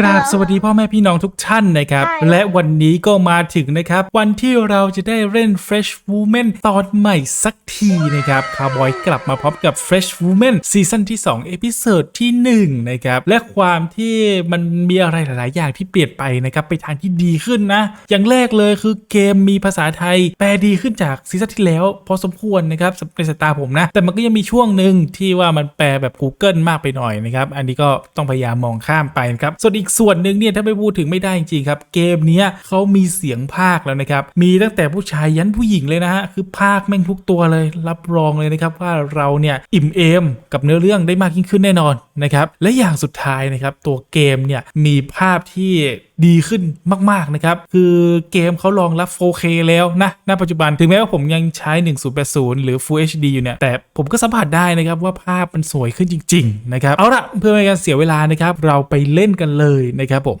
กราบสวัสดีพ่อแม่พี่น้องทุกท่านนะครับใช่และวันนี้ก็มาถึงนะครับ วันที่เราจะได้เล่น Fresh Woman ตอนใหม่สักทีนะครับคาร์บอยกลับมาพร้อมกับ Fresh Woman ซีซั่นที่2เอพิโซดที่ 1 นะครับ และความที่มันมีอะไรหลาย ๆ อย่างที่เปลี่ยนไปนะครับ ไปทางที่ดีขึ้นนะ อย่างแรกเลยคือเกมมีภาษาไทย แปลดีขึ้นจากซีซั่นที่แล้ว พอสมควรนะครับในสายตาผมนะ แต่มันก็ยังมีช่วงหนึ่งที่ว่ามันแปลแบบ Google มากไปหน่อยนะครับอันนี้ก็ต้องพยายามมองข้ามไปนะครับส่วนอีกส่วนหนึ่งเนี่ยถ้าไม่พูดถึงไม่ได้จริงๆครับ เกมนี้เขามีเสียงภาคแล้วนะครับ มีตั้งแต่ผู้ชายยันผู้หญิงเลยนะฮะ คือภาคแม่งทุกตัวเลย รับรองเลยนะครับว่าเราเนี่ยอิ่มเอมกับเนื้อเรื่องได้มากยิ่งขึ้นแน่นอนนะครับ และอย่างสุดท้ายนะครับตัวเกมเนี่ยมีภาพที่ ดีขึ้นมาก ๆ นะครับ คือเกมเขารองรับ 4K แล้วนะณปัจจุบันถึงแม้ว่าผมยังใช้ 1080 หรือ Full HD อยู่เนี่ย แต่ผมก็สัมผัสได้นะครับว่าภาพมันสวยขึ้นจริง ๆ นะครับ เอาละเพื่อไม่ให้การเสียเวลานะครับ เราไปเล่นกันเลยนะครับผม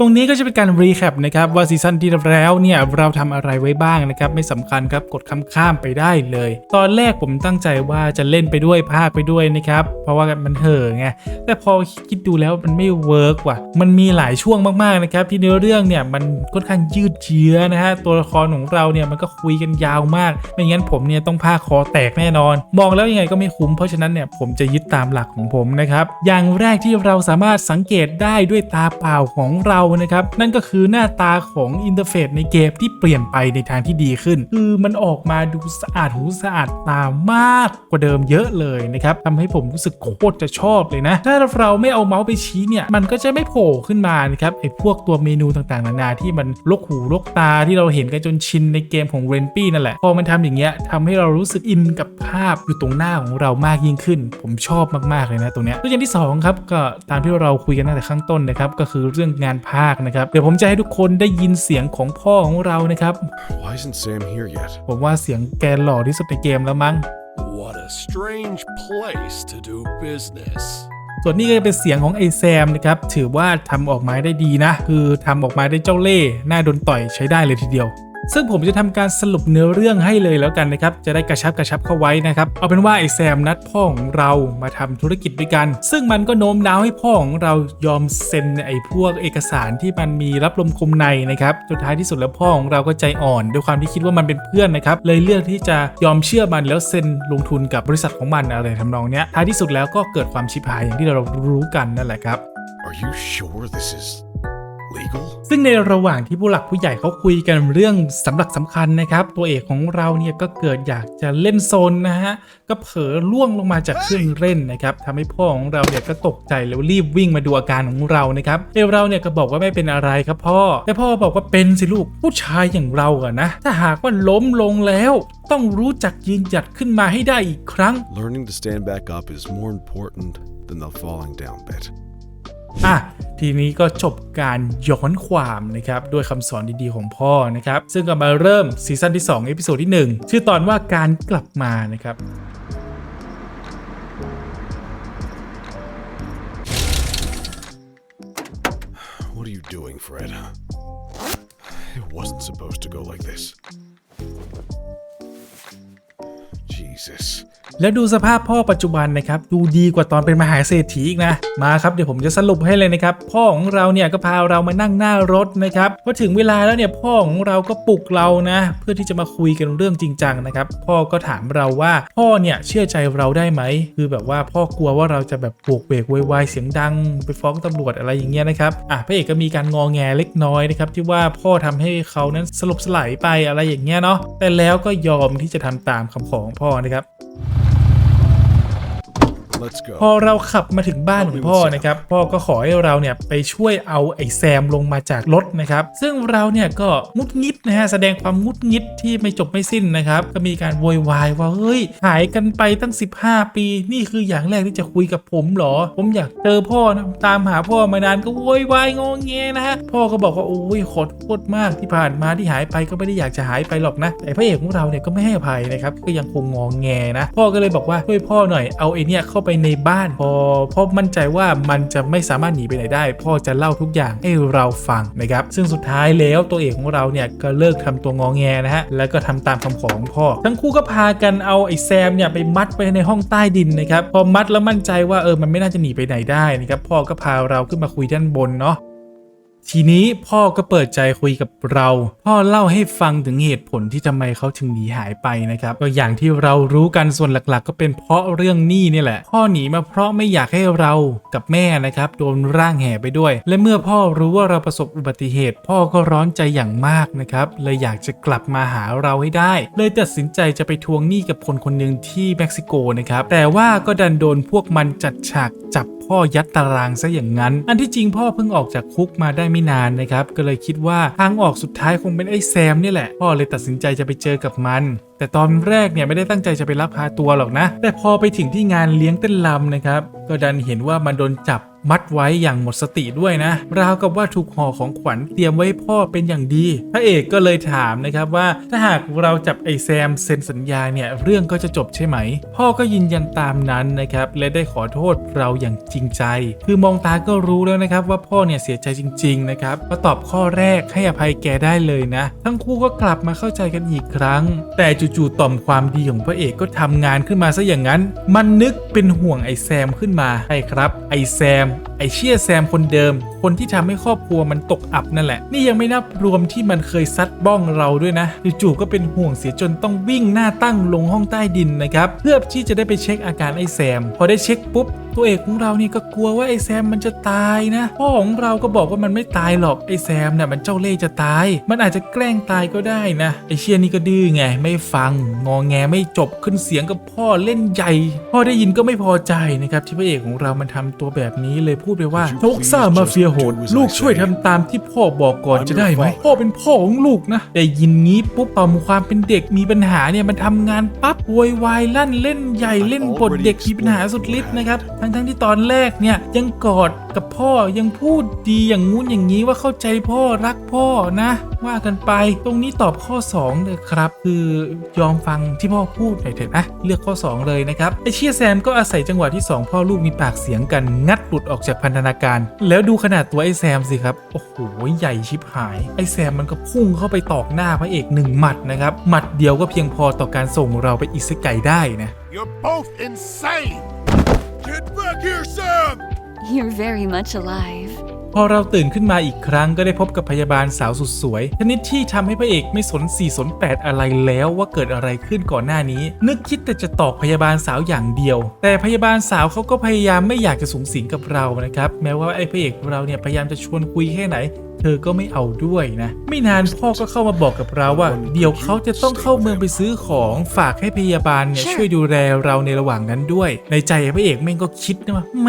ตรงนี้ก็จะเป็นการรีแคปนะครับว่าซีซั่นที่แล้วเนี่ยเราทำอะไรไว้บ้างนะครับไม่สำคัญครับกดคำข้ามไปได้เลย ตอนแรกผมตั้งใจว่าจะเล่นไปด้วยภาคไปด้วยนะครับเพราะว่ามันเห่อไงแต่พอคิดดูแล้วมันไม่เวิร์กว่ะมันมีหลายช่วงมากๆนะครับที่เนื้อเรื่องเนี่ยมันค่อนข้างยืดเยื้อนะฮะตัวละครของเราเนี่ยมันก็คุยกันยาวมาก ไม่งั้นผมเนี่ยต้องพาคอแตกแน่นอน มองแล้วยังไงก็ไม่คุ้มเพราะฉะนั้นเนี่ยผมจะยึดตามหลักของผมนะครับอย่างแรกที่เราสามารถสังเกตได้ด้วยตาเปล่าของเรานะครับ นั่นก็คือหน้าตาของอินเทอร์เฟซในเกมที่เปลี่ยนไปในทางที่ดีขึ้น คือมันออกมาดูสะอาดหูสะอาดตามากกว่าเดิมเยอะเลยนะครับทำให้ผมรู้สึกโคตรจะชอบเลยนะ ถ้าเราไม่เอาเมาส์ไปชี้เนี่ย มันก็จะไม่โผล่ขึ้นมานะครับไอ้พวกตัวเมนูต่างๆ นานาที่มันลกหูลกตาที่เราเห็นกันจนชินในเกมของเรนปี้นั่นแหละ พอมันทำอย่างเงี้ยทำให้เรารู้สึกอินกับภาพอยู่ตรงหน้าของเรามากยิ่งขึ้น ผมชอบมากๆเลยนะตรงเนี้ยตัวอย่างที่สองครับก็ตามที่เราคุยกันตั้งแต่ข้างต้นนะครับก็คือเรื่องงานภาคนะครับ เดี๋ยวผมจะให้ทุกคนได้ยินเสียงของพ่อของเรานะครับ Why isn't Sam here yet? ผมว่าเสียงแกหล่อที่สุดในเกมแล้วมั้ง What a strange place to do business. ส่วนนี้ก็จะเป็นเสียงของไอแซมนะครับ ถือว่าทำออกมาได้ดีนะ คือทำออกมาได้เจ้าเล่ห์หน้าโดนต่อยใช้ได้เลยทีเดียว ซึ่งผมจะทำการสรุปเนื้อเรื่องให้เลยแล้วกันนะครับ จะได้กระชับกระชับเข้าไว้นะครับ เอาเป็นว่าไอแซมนัดพ่อของเรามาทำธุรกิจด้วยกัน ซึ่งมันก็โน้มน้าวให้พ่อของเรายอมเซ็นไอพวกเอกสารที่มันมีรับลมคมในนะครับสุดท้ายที่สุดแล้วพ่อของเราก็ใจอ่อน ด้วยความที่คิดว่ามันเป็นเพื่อนนะครับ เลยเลือกที่จะยอมเชื่อมันแล้วเซ็นลงทุนกับบริษัทของมันอะไรทำนองเนี้ยท้ายที่สุดแล้วก็เกิดความชิบหายอย่างที่เรารู้กันนั่นแหละครับ Are you sure this is? ซึ่งในระหว่างที่ผู้หลักผู้ใหญ่เขาคุยกันเรื่องสำหรับสำคัญนะครับ ตัวเอกของเราเนี่ยก็เกิดอยากจะเล่นโซนนะฮะ ก็เผลอล่วงลงมาจากเครื่องเล่นนะครับทำให้พ่อของเราเนี่ยก็ตกใจแล้วรีบวิ่งมาดูอาการของเรานะครับเอเราเนี่ยก็บอกว่าไม่เป็นอะไรครับพ่อ แต่พ่อบอกว่าเป็นสิลูกผู้ชายอย่างเราอะนะ ถ้าหากว่าล้มลงแล้วต้องรู้จักยืนหยัดขึ้นมาให้ได้อีกครั้ง Learning to stand back up is more important than the falling down bit. อะทีนี้ก็จบการย้อนความนะครับด้วยคำสอนดีๆของพ่อนะครับ ซึ่งก็มาเริ่มซีซั่นที่2เอพิโซดที่ 1 ชื่อตอนว่าการกลับมานะครับ แล้วดูสภาพพ่อปัจจุบันนะครับดูดีกว่าตอนเป็นมหาเศรษฐีอีกนะมาครับเดี๋ยวผมจะสรุปให้เลยนะครับพ่อของเราเนี่ยก็พาเรามานั่งหน้ารถนะครับพอถึงเวลาแล้วเนี่ยพ่อของเราก็ปลุกเรานะเพื่อที่จะมาคุยกันเรื่องจริงจังนะครับพ่อก็ถามเราว่าพ่อเนี่ยเชื่อใจเราได้ไหมคือแบบว่าพ่อกลัวว่าเราจะแบบปลุกเบรกวายเสียงดัง ไปฟ้องตำรวจอะไรอย่างเงี้ยนะครับอะพระเอกก็มีการงอแงเล็กน้อยนะครับที่ว่าพ่อทำให้เขานั้นสลบสลายไปอะไรอย่างเงี้ยเนาะแต่แล้วก็ยอมที่จะทำตามคำขอของพ่อนะครับ พอ go. เราขับมาถึงบ้านของพ่อนะครับ พ่อก็ขอให้เราเนี่ยไปช่วยเอาไอ้แซมลงมาจากรถนะครับ ซึ่งเราเนี่ยก็งุดงิดนะฮะแสดงความงุดงิดที่ไม่จบไม่สิ้นนะครับ ก็มีการโวยวายว่าเฮ้ยหายกันไปตั้ง 15 ปี นี่คืออย่างแรกที่จะคุยกับผมหรอ ผมอยากเจอพ่อนะตามหาพ่อมานานก็โวยวายงอแงนะฮะพ่อก็บอกว่าโอ้ยขอโทษมากที่ผ่านมาที่หายไปก็ไม่ได้อยากจะหายไปหรอกนะแต่พระเอกของเราเนี่ยก็ไม่ให้อภัยนะครับก็ยังคงงอแงนะพ่อก็เลยบอกว่าช่วยพ่อหน่อยเอาไอเนี่ยเข้าไปในบ้าน พอพ่อมั่นใจว่ามันจะไม่สามารถหนีไปไหนได้ พ่อจะเล่าทุกอย่างให้เราฟังนะครับ ซึ่งสุดท้ายแล้วตัวเอกของเราเนี่ยก็เลิกทำตัวงอแงนะฮะแล้วก็ทำตามคำขอของพ่อ ทั้งคู่ก็พากันเอาไอ้แซมเนี่ยไปมัดไปในห้องใต้ดินนะครับพอมัดแล้วมั่นใจว่าเออมันไม่น่าจะหนีไปไหนได้นะครับพ่อก็พาเราขึ้นมาคุยด้านบนเนาะ ทีนี้พ่อก็เปิดใจคุยกับเรา พ่อเล่าให้ฟังถึงเหตุผลที่ทำไมเขาถึงหนีหายไปนะครับก็อย่างที่เรารู้กันส่วนหลักๆ ก็เป็นเพราะเรื่องหนี้นี่แหละ พ่อหนีมาเพราะไม่อยากให้เรากับแม่นะครับโดนร่างแห่ไปด้วย และเมื่อพ่อรู้ว่าเราประสบอุบัติเหตุ พ่อก็ร้อนใจอย่างมากนะครับเลยอยากจะกลับมาหาเราให้ได้ เลยตัดสินใจจะไปทวงหนี้กับคนคนหนึ่งที่เม็กซิโกนะครับแต่ว่าก็ดันโดนพวกมันจัดฉากจับ พ่อยัดตารางซะอย่างนั้น อันที่จริงพ่อเพิ่งออกจากคุกมาได้ไม่นานนะครับ ก็เลยคิดว่าทางออกสุดท้ายคงเป็นไอ้แซมนี่แหละ พ่อเลยตัดสินใจจะไปเจอกับมันแต่ตอนแรกเนี่ยไม่ได้ตั้งใจจะไปรับพาตัวหรอกนะ แต่พอไปถึงที่งานเลี้ยงเต้นลำนะครับ ก็ดันเห็นว่ามันโดนจับ มัดไว้อย่างหมดสติด้วยนะ ราวกับว่าถูกห่อของขวัญเตรียมไว้ให้พ่อเป็นอย่างดี พระเอกก็เลยถามนะครับว่าถ้าหากเราจับไอแซมเซ็นสัญญาเนี่ยเรื่องก็จะจบใช่ไหม พ่อก็ยืนยันตามนั้นนะครับและได้ขอโทษเราอย่างจริงใจ คือมองตาก็รู้แล้วนะครับว่าพ่อเนี่ยเสียใจจริง ๆ นะครับก็ตอบข้อแรกให้อภัยแกได้เลยนะ ทั้งคู่ก็กลับมาเข้าใจกันอีกครั้ง แต่จู่ๆต่อมความดีของพระเอกก็ทำงานขึ้นมาซะอย่างนั้น มันนึกเป็นห่วงไอแซมขึ้นมาใช่ครับไอแซมไอเชี่ยแซมคนเดิม คนที่ทำให้ครอบครัวมันตกอับนั่นแหละ นี่ยังไม่นับรวมที่มันเคยซัดบ้องเราด้วยนะจู่ๆก็เป็นห่วงเสียจนต้องวิ่งหน้าตั้งลงห้องใต้ดินนะครับ เพื่อที่จะได้ไปเช็คอาการไอแซม พอได้เช็คปุ๊บ ตัวเอกของเรานี่ก็กลัวว่าไอแซมมันจะตายนะ พ่อของเราก็บอกว่ามันไม่ตายหรอกไอแซมเนี่ยมันเจ้าเล่ห์จะตาย มันอาจจะแกล้งตายก็ได้นะไอเชียนี่ก็ดื้อไงไม่ฟังงอแงไม่จบขึ้นเสียงกับพ่อเล่นใหญ่ พ่อได้ยินก็ไม่พอใจนะครับที่พระเอกของเรามันทำตัวแบบนี้เลยพูดไปว่าโชคซ่ามาเฟียโหดลูกช่วยทำตามที่พ่อบอกก่อนจะได้ไหมพ่อเป็นพ่อของลูกนะได้ยินงี้ปุ๊บต่อมความเป็นเด็กมีปัญหาเนี่ยมันทำงานปั๊บโวยวายลั่นเล่นใหญ่เล่นบทเด็กมีปัญหาสุดฤทธิ์นะครับทั้งทั้งๆที่ตอนแรกเนี่ยยังกอดกับพ่อยังพูดดีอย่างงู้นอย่างนี้ว่าเข้าใจพ่อรักพ่อนะ ว่ากันไปตรงนี้ตอบข้อ 2 เลยครับ คือยอมฟังที่พ่อพูดหน่อยเถอะนะเลือกข้อ 2 เลยนะครับไอเชียแซมก็อาศัยจังหวะที่ 2 พ่อลูกมีปากเสียงกันงัดหลุดออกจากพันธนาการ แล้วดูขนาดตัวไอแซมสิครับโอ้โหใหญ่ชิบหายไอแซมมันก็พุ่งเข้าไปตอกหน้าพระเอกหนึ่งหมัดนะครับหมัดเดียวก็เพียงพอต่อการส่งเราไปอิสไกได้นะ You're both insane! Get back here, Sam! You're very much alive. พอเราตื่นขึ้นมาอีกครั้งก็ได้พบกับพยาบาลสาวสุดสวยชนิดที่ทำให้พระเอกไม่สน4สน8อะไรแล้วว่าเกิดอะไรขึ้นก่อนหน้านี้ นึกคิดแต่จะตอกพยาบาลสาวอย่างเดียว แต่พยาบาลสาวเขาก็พยายามไม่อยากจะสูงสิงกับเรานะครับ แม้ว่าไอ้พระเอกของเราเนี่ยพยายามจะชวนคุยแค่ไหน เธอก็ไม่เอาด้วยนะ ไม่นานพ่อก็เข้ามาบอกกับเราว่า เดี๋ยวเขาจะต้องเข้าเมืองไปซื้อของฝากให้พยาบาลเนี่ยช่วยดูแลเราในระหว่างนั้นด้วย ในใจพระเอกแม่งก็คิดนะว่าแหม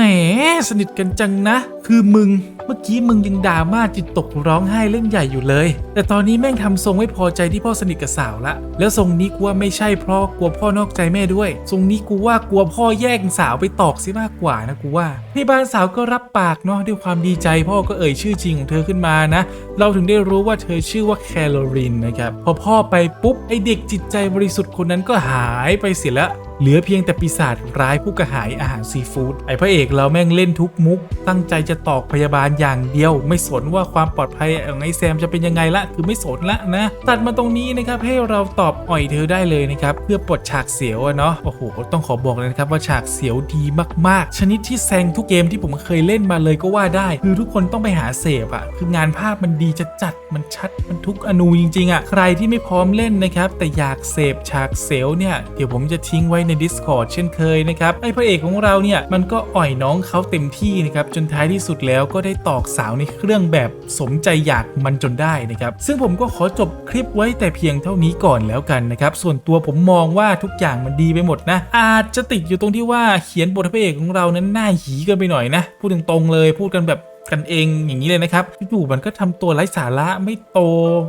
สนิทกันจังนะ คือมึงเมื่อกี้มึงยังด่ามาจิตตกร้องไห้เล่นใหญ่อยู่เลย แต่ตอนนี้แม่งทำทรงไม่พอใจที่พ่อสนิทกับสาวละ แล้วทรงนี้กูว่าไม่ใช่เพราะกลัวพ่อนอกใจแม่ด้วย ทรงนี้กูว่ากลัวพ่อแย่งสาวไปตอกซิมากกว่านะกูว่าพี่บ้านสาวก็รับปากเนาะด้วยความดีใจพ่อก็เอ่ยชื่อจริงของเธอขึ้นมานะ เราถึงได้รู้ว่าเธอชื่อว่าแคโรลินนะครับ พอพ่อไปปุ๊บ ไอเด็กจิตใจบริสุทธิ์คนนั้นก็หายไปเสียแล้ว เหลือเพียงแต่ปีศาจร้ายผู้กระหายอาหารซีฟู้ดไอพระเอกเราแม่งเล่นทุกมุก ตั้งใจจะตอกพยาบาลอย่างเดียว ไม่สนว่าความปลอดภัยของไอแซมจะเป็นยังไงละ คือไม่สนละนะ ตัดมาตรงนี้นะครับให้เราตอบอ่อยเธอได้เลยนะครับ เพื่อปลดฉากเสียวเนาะโอ้โห ต้องขอบอกเลยนะครับว่าฉากเสียวดีมาก ๆ ชนิดที่แซงทุกเกมที่ผมเคยเล่นมาเลยก็ว่าได้ คือทุกคนต้องไปหาเสพอะคืองานภาพมันดีจะจัดมันชัดมันทุกอนูจริงๆอะใครที่ไม่พร้อมเล่นนะครับแต่อยากเสพฉากเสียวเนี่ยเดี๋ยวผมจะทิ้งไว้ใน Discord เช่นเคยนะครับไอ้พระเอกของเราเนี่ยมันก็อ่อยน้องเขาเต็มที่นะครับจนท้ายที่สุดแล้วก็ได้ตอกสาวในเครื่องแบบสมใจอยากมันจนได้นะครับซึ่งผมก็ขอจบคลิปไว้แต่เพียงเท่านี้ก่อนแล้วกันนะครับส่วนตัวผมมองว่าทุกอย่างมันดีไปหมดนะ อาจจะติดอยู่ตรงที่ว่าเขียนบทพระเอกของเรานั้นหน่าหีกันไปหน่อยนะ พูดตรงๆเลยพูดกันแบบ กันเองอย่างนี้เลยนะครับอยู่ๆมันก็ทำตัวไร้สาระไม่โต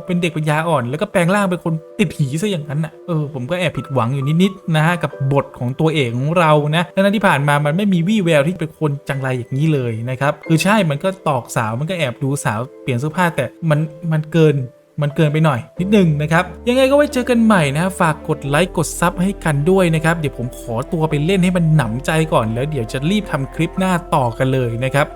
เป็นเด็กปัญญาอ่อน แล้วก็แปลงร่างเป็นคนติดหีซะอย่างนั้นอะเออผมก็แอบผิดหวังอยู่นิดๆนะฮะกับบทของตัวเอกของเรานะดังนั้นที่ผ่านมามันไม่มีวี่แววที่เป็นคนจังไรอย่างนี้เลยนะครับคือใช่มันก็ตอกสาวมันก็แอบดูสาวเปลี่ยนเสื้อผ้าแต่มันมันเกินมันเกินไปหน่อยนิดนึงนะครับ ยังไงก็ไว้เจอกันใหม่นะฝากกดไลค์กดซับให้กันด้วยนะครับ เดี๋ยวผมขอตัวไปเล่นให้มันหนำใจก่อนแล้วเดี๋ยวจะรีบทำคลิปหน้าต่อกันเลยนะครับ